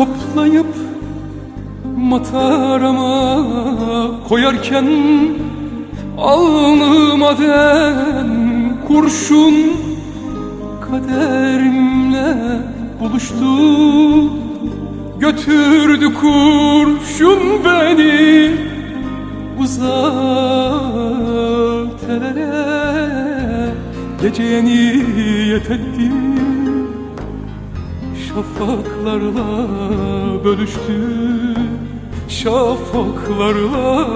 toplayıp matarama koyarken Alnıma den kurşun kaderimle buluştu. Götürdü kurşun beni uzak telere Geceye niyet ettim. Şafaklarla bölüştü. Şafaklarla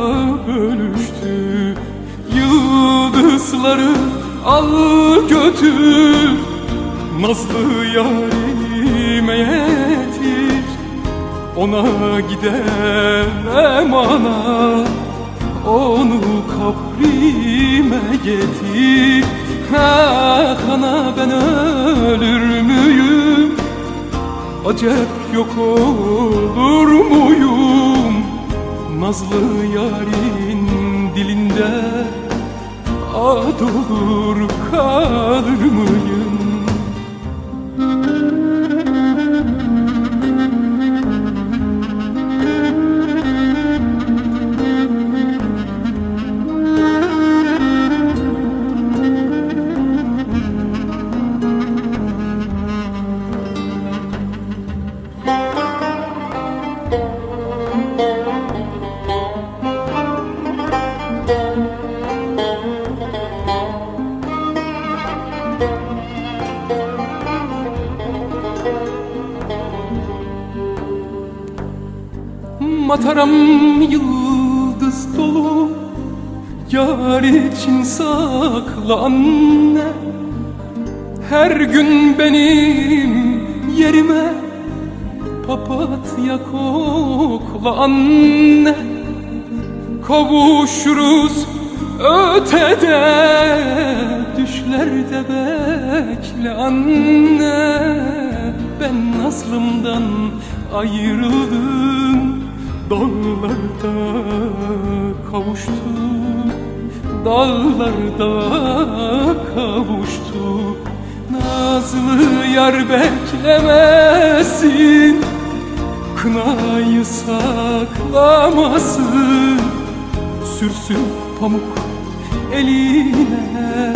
bölüştü. Yıldızları al götür. Nazlı yarime yetir. Ona gidemem ana. Onu kabrime getir. Ah ana ben ölür müyüm Acep yok olur muyum? Nazlı yarın dilinde Ad olur kalır Mataram yıldız dolu Yar için sakla anne. Her gün benim yerime Papatya kokla anne. Kavuşuruz ötede Düşlerde bekle anne. Ben Nazlım'dan ayrıldım Dağlarda kavuştum. Dağlarda kavuştum. Nazlı yar beklemesin Kınayı saklamasın Sürsün pamuk eline.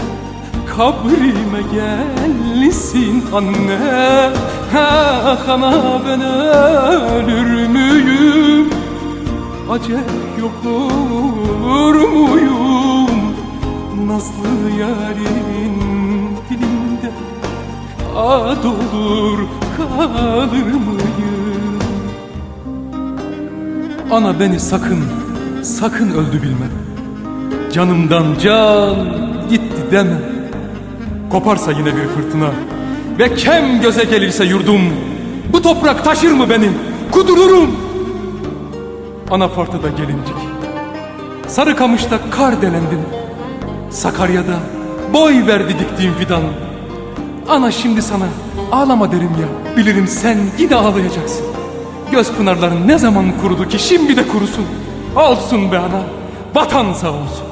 Kabrime gelsin anne Ah ana ben ölür müyüm? Acep yok olur muyum? Nazlı yarın dilinde Ad olur kalır mıyım Ana beni sakın, sakın öldü bilme. Canımdan can gitti deme. Koparsa yine bir fırtına Ve kem göze gelirse yurdum. Bu toprak taşır mı beni? Kudururum. Anafartıda gelincik. Sarıkamış'ta kar delendin. Sakarya'da boy verdi diktiğim fidan. Ana şimdi sana ağlama derim ya. Bilirim sen yine ağlayacaksın Göz pınarların ne zaman kurudu ki şimdi de kurusun? Olsun be ana vatan sağ olsun